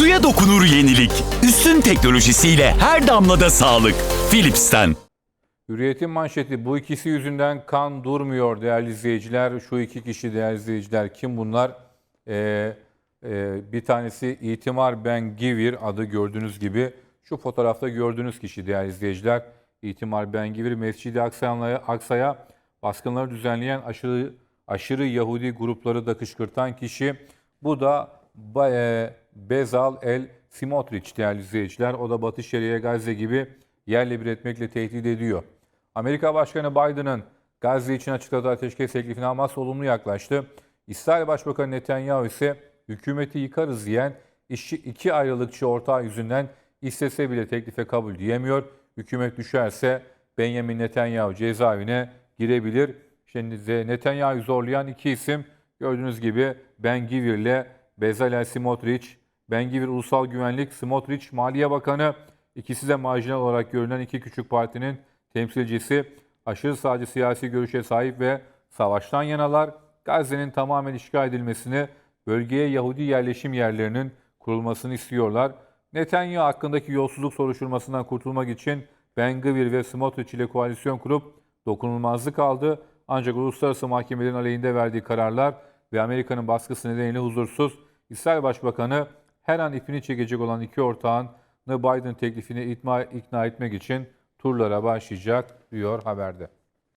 Suya dokunur yenilik. Üstün teknolojisiyle her damlada sağlık. Philips'ten. Hürriyet'in manşeti bu ikisi yüzünden kan durmuyor değerli izleyiciler. Şu iki kişi değerli izleyiciler kim bunlar? Ee, e, bir tanesi İtimar Ben Givir adı gördüğünüz gibi. Şu fotoğrafta gördüğünüz kişi değerli izleyiciler. İtimar Ben Givir Mescid-i Aksa'ya Aksa'ya baskınları düzenleyen aşırı aşırı Yahudi grupları da kışkırtan kişi. Bu da e, Bezal El Simotrich değerli izleyiciler. O da Batı Şeria Gazze gibi yerle bir etmekle tehdit ediyor. Amerika Başkanı Biden'ın Gazze için açıkladığı ateşkes teklifine Hamas olumlu yaklaştı. İsrail Başbakanı Netanyahu ise hükümeti yıkarız diyen işçi iki ayrılıkçı ortağı yüzünden istese bile teklife kabul diyemiyor. Hükümet düşerse Benjamin Netanyahu cezaevine girebilir. Şimdi Netanyahu'yu zorlayan iki isim gördüğünüz gibi Ben Gvir ile Bezalel Smotrich. Ben Gvir Ulusal Güvenlik, Smotrich Maliye Bakanı. İkisi de marjinal olarak görünen iki küçük partinin temsilcisi. Aşırı sağcı siyasi görüşe sahip ve savaştan yanalar. Gazze'nin tamamen işgal edilmesini, bölgeye Yahudi yerleşim yerlerinin kurulmasını istiyorlar. Netanyahu hakkındaki yolsuzluk soruşturmasından kurtulmak için Ben Gvir ve Smotrich ile koalisyon kurup dokunulmazlık aldı. Ancak uluslararası mahkemelerin aleyhinde verdiği kararlar ve Amerika'nın baskısı nedeniyle huzursuz. İsrail Başbakanı her an ipini çekecek olan iki ortağını Biden teklifini ikna, ikna etmek için turlara başlayacak diyor haberde.